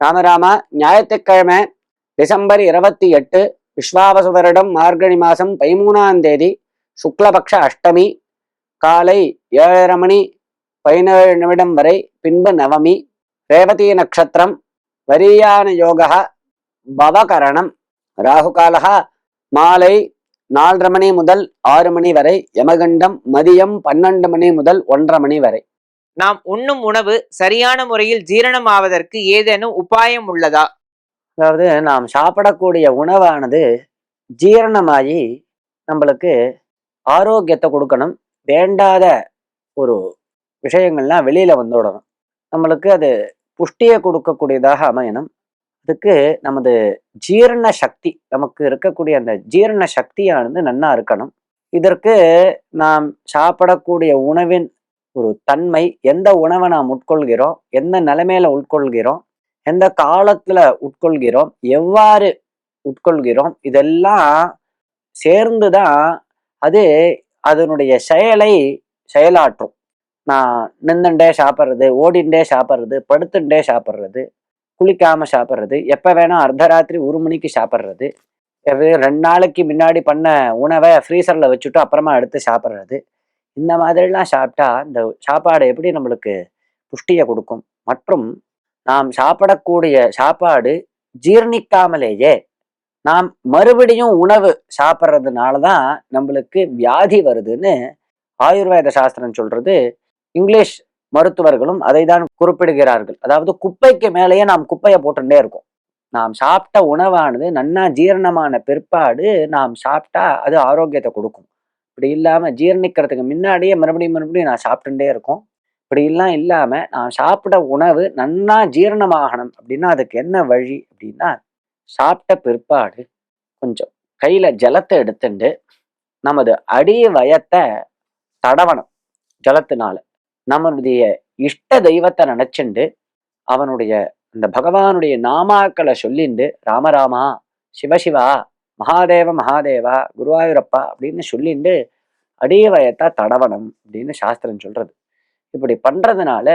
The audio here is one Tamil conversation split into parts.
ராமராமா ஞாயிற்றுக்கிழமை டிசம்பர் இருபத்தி எட்டு விஸ்வாவசு வருடம் மார்கழி மாதம் பதிமூணாம் தேதி சுக்லபக்ஷ அஷ்டமி காலை ஏழரை மணி பதினேழு நிமிடம் வரை பின்பு நவமி ரேவதி நட்சத்திரம் வரியான யோகா பவகரணம் ராகுகாலா மாலை நாலரை மணி முதல் ஆறு மணி வரை யமகண்டம் மதியம் பன்னெண்டு மணி முதல் ஒன்றரை மணி வரை. நாம் உண்ணும் உணவு சரியான முறையில் ஜீரணம் ஆவதற்கு ஏதேனும் உபாயம் உள்ளதா? அதாவது நாம் சாப்பிடக்கூடிய உணவானது ஜீரணமாகி நம்மளுக்கு ஆரோக்கியத்தை கொடுக்கணும். வேண்டாத ஒரு விஷயங்கள்லாம் வெளியில வந்துவிடணும். நம்மளுக்கு அது புஷ்டியை கொடுக்கக்கூடியதாக அமையணும். அதுக்கு நமது ஜீரண சக்தி நமக்கு இருக்கக்கூடிய அந்த ஜீரண சக்தியானது நன்னா இருக்கணும். இதற்கு நாம் சாப்பிடக்கூடிய உணவின் ஒரு தன்மை எந்த உணவை நாம் உட்கொள்கிறோம் எந்த நிலைமையில உட்கொள்கிறோம் எந்த காலத்துல உட்கொள்கிறோம் எவ்வாறு உட்கொள்கிறோம் இதெல்லாம் சேர்ந்துதான் அது அதனுடைய செயலை செயலாற்றும். நான் நின்றுண்டே சாப்பிட்றது ஓடிண்டே சாப்பிட்றது படுத்துண்டே சாப்பிட்றது குளிக்காம சாப்பிட்றது எப்போ வேணால் அர்த்தராத்திரி ஒரு மணிக்கு சாப்பிட்றது ரெண்டு நாளைக்கு முன்னாடி பண்ண உணவை ஃப்ரீசரில் வச்சுட்டு அப்புறமா எடுத்து சாப்பிட்றது இந்த மாதிரிலாம் சாப்பிட்டா இந்த சாப்பாடு எப்படி நம்மளுக்கு புஷ்டியை கொடுக்கும்? மற்றும் நாம் சாப்பிடக்கூடிய சாப்பாடு ஜீர்ணிக்காமலேயே நாம் மறுபடியும் உணவு சாப்பிட்றதுனால தான் நம்மளுக்கு வியாதி வருதுன்னு ஆயுர்வேத சாஸ்திரம் சொல்றது. இங்கிலீஷ் மருத்துவர்களும் அதை தான் குறிப்பிடுகிறார்கள். அதாவது குப்பைக்கு மேலேயே நாம் குப்பையை போட்டுட்டே இருக்கோம். நாம் சாப்பிட்ட உணவானது நன்னா ஜீரணமான பிற்பாடு நாம் சாப்பிட்டா அது ஆரோக்கியத்தை கொடுக்கும். இப்படி இல்லாமல் ஜீரணிக்கிறதுக்கு முன்னாடியே மறுபடியும் மறுபடியும் நான் சாப்பிட்டுட்டே இருக்கோம். இப்படிலாம் இல்லாமல் நான் சாப்பிட்ட உணவு நன்னா ஜீரணமாகணும். அப்படின்னா அதுக்கு என்ன வழி? அப்படின்னா சாப்பிட்ட பிற்பாடு கொஞ்சம் கையில் ஜலத்தை எடுத்துட்டு நமது அடி வயத்தை தடவணும் ஜலத்தினால. நம்மளுடைய இஷ்ட தெய்வத்தை நினச்சிண்டு அவனுடைய அந்த பகவானுடைய நாமாக்களை சொல்லிண்டு ராமராமா சிவசிவா மகாதேவ மகாதேவா குருவாயூரப்பா அப்படின்னு சொல்லிண்டு அடிய வயத்தா அப்படின்னு சாஸ்திரம் சொல்றது. இப்படி பண்றதுனால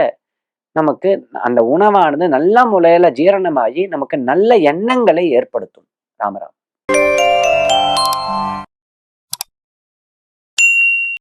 நமக்கு அந்த உணவானது நல்ல முறையில ஜீரணமாகி நமக்கு நல்ல எண்ணங்களை ஏற்படுத்தும். ராமராம்.